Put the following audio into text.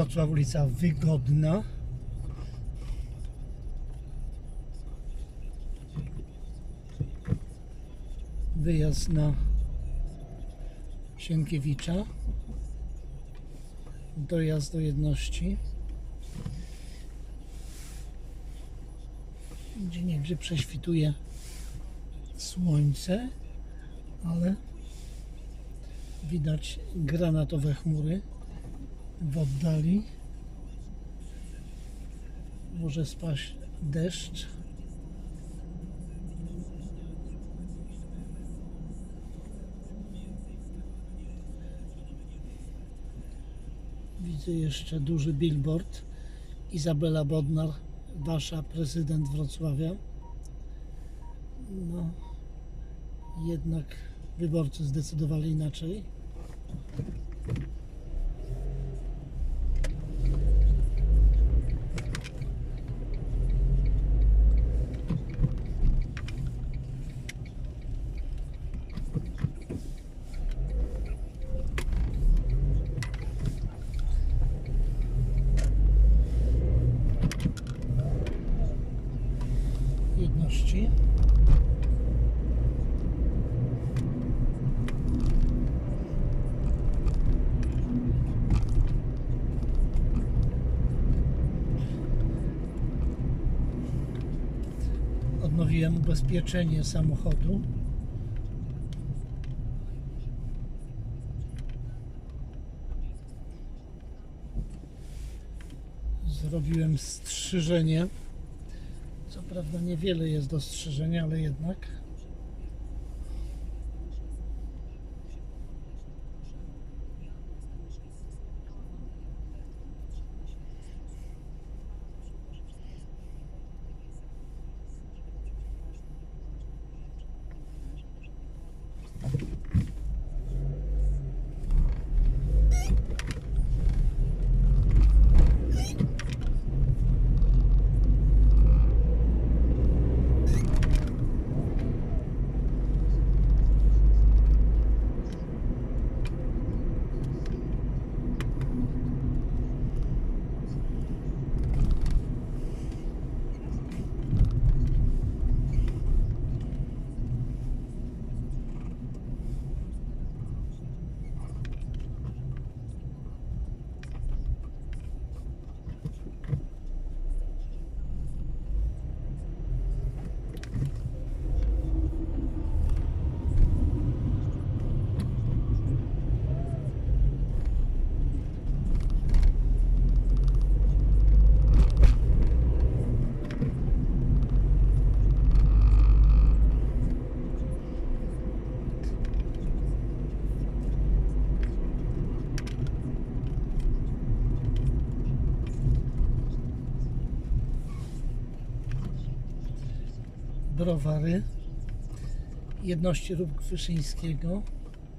Wrocław, ulica Wygodna. Wyjazd na Sienkiewicza. Dojazd do jedności. Gdzie niegdzie prześwituje słońce, ale widać granatowe chmury w oddali. Może spaść deszcz. Widzę jeszcze duży billboard. Izabela Bodnar, wasza prezydent Wrocławia. No, jednak wyborcy zdecydowali inaczej. Odnowiłem ubezpieczenie samochodu. Zrobiłem strzyżenie. Prawda niewiele jest do strzyżenia, ale jednak. Browary jedności Rób Wyszyńskiego.